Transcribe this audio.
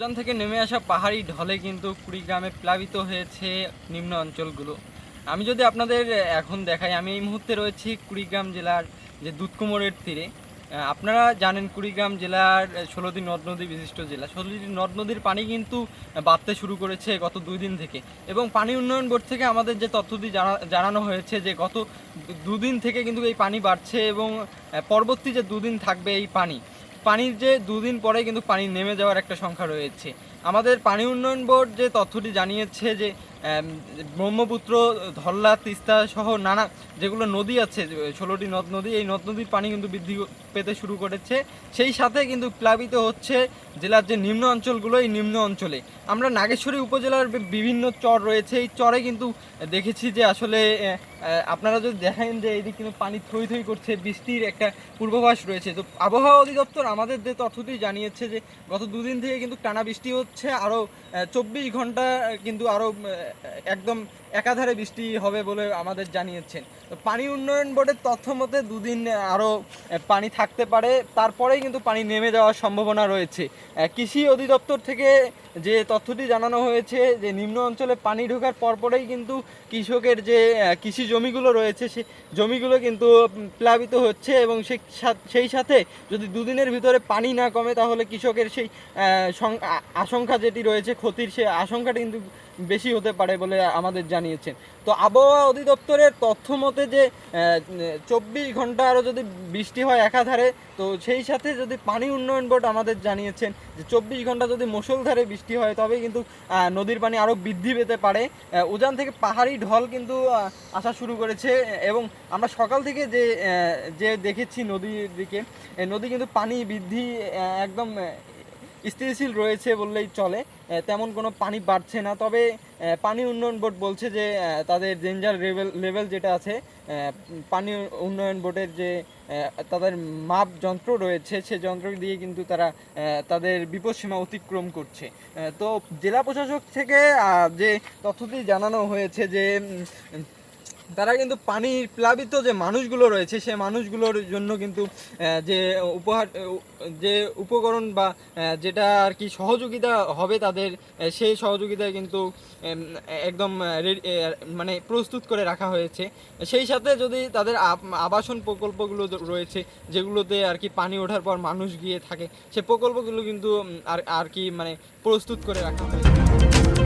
উজান থেকে নেমে আসা পাহাড়ি ঢলে কিন্তু কুড়িগ্রামে প্লাবিত হয়েছে নিম্ন অঞ্চলগুলো। আমি যদি আপনাদের এখন দেখাই, আমি এই মুহূর্তে রয়েছি কুড়িগ্রাম জেলার যে দুধকুমোরের তীরে। আপনারা জানেন কুড়িগ্রাম জেলার ষোলোটি নদ নদী বিশিষ্ট জেলা। ষোলোটি নদ নদীর পানি কিন্তু বাড়তে শুরু করেছে গত দুই দিন থেকে। এবং পানি উন্নয়ন বোর্ড থেকে আমাদের যে তথ্যটি জানা- জানানো হয়েছে যে গত দুদিন থেকে কিন্তু এই পানি বাড়ছে এবং পরবর্তী যে দুদিন থাকবে এই পানি পানির যে দুদিন পরে কিন্তু পানি নেমে যাওয়ার একটা সংখ্যা রয়েছে। আমাদের পানি উন্নয়ন বোর্ড যে তথ্যটি জানিয়েছে যে ব্রহ্মপুত্র, ধল্লা, তিস্তা সহ নানা যেগুলো নদী আছে, ষোলোটি নদ নদী, এই নদ নদীর পানি কিন্তু বৃদ্ধি পেতে শুরু করেছে। সেই সাথে কিন্তু প্লাবিত হচ্ছে জেলার যে নিম্ন অঞ্চলগুলো, এই নিম্ন অঞ্চলে। আমরা নাগেশ্বরী উপজেলার বিভিন্ন চর রয়েছে। এই চরে কিন্তু দেখেছি যে আসলে আপনারা যদি দেখেন যে এইদিকে কিন্তু পানি থই থই করছে, বৃষ্টির একটা পূর্বাভাস রয়েছে। তো আবহাওয়া অধিদপ্তর আমাদের যে তথ্যটি জানিয়েছে যে, গত দুদিন থেকে কিন্তু টানা বৃষ্টি হচ্ছে। আরও চব্বিশ ঘণ্টা কিন্তু আরও একদম একাধারে বৃষ্টি হবে বলে আমাদের জানিয়েছেন। তো পানি উন্নয়ন বোর্ডের তথ্য মতে দুদিন আরও পানি থাকতে পারে, তারপরেই কিন্তু পানি নেমে যাওয়ার সম্ভাবনা রয়েছে। কৃষি অধিদপ্তর থেকে যে তথ্যটি জানানো হয়েছে যে নিম্ন অঞ্চলে পানি ঢোকার পরপরেই কিন্তু কৃষকের যে কৃষি জমিগুলো রয়েছে, সে জমিগুলো কিন্তু প্লাবিত হচ্ছে এবং সেই সাথে যদি দুদিনের ভিতরে পানি না কমে তাহলে কৃষকের সেই আশঙ্কা যেটি রয়েছে, ক্ষতির সে আশঙ্কাটা কিন্তু বেশি হতে পারে বলে আমাদের জানিয়েছেন। তো আবহাওয়া অধিদপ্তরের তথ্য মতে যে চব্বিশ ঘণ্টা আরও যদি বৃষ্টি হয় একাধারে, তো সেই সাথে যদি পানি উন্নয়ন বোর্ড আমাদের জানিয়েছেন যে, চব্বিশ ঘণ্টা যদি মুষলধারে বৃষ্টি হয়, তবে কিন্তু নদীর পানি আরও বৃদ্ধি পেতে পারে। উজান থেকে পাহাড়ি ঢল কিন্তু আসা শুরু করেছে এবং আমরা সকাল থেকে যে যে দেখেছি নদীর দিকে নদী কিন্তু পানি বৃদ্ধি একদম স্থিতিশীল রয়েছে বললেই চলে। তেমন কোনো পানি বাড়ছে না, তবে পানি উন্নয়ন বোর্ড বলছে যে তাদের ডেঞ্জার লেভেল লেভেল যেটা আছে পানি উন্নয়ন বোর্ডের যে তাদের মাপ যন্ত্র রয়েছে, সে যন্ত্র দিয়ে কিন্তু তারা তাদের বিপদসীমা অতিক্রম করছে। তো জেলা প্রশাসক থেকে যে তথ্যটি জানানো হয়েছে যে তারা কিন্তু পানি প্লাবিত যে মানুষগুলো রয়েছে, সে মানুষগুলোর জন্য কিন্তু যে উপহার যে উপকরণ বা যেটা আর কি সহযোগিতা হবে তাদের সেই সহযোগিতা কিন্তু একদম মানে প্রস্তুত করে রাখা হয়েছে। সেই সাথে যদি তাদের আবাসন প্রকল্পগুলো রয়েছে, যেগুলোতে আর কি পানি ওঠার পর মানুষ গিয়ে থাকে, সে প্রকল্পগুলো কিন্তু আর আর কি মানে প্রস্তুত করে রাখা হয়েছে।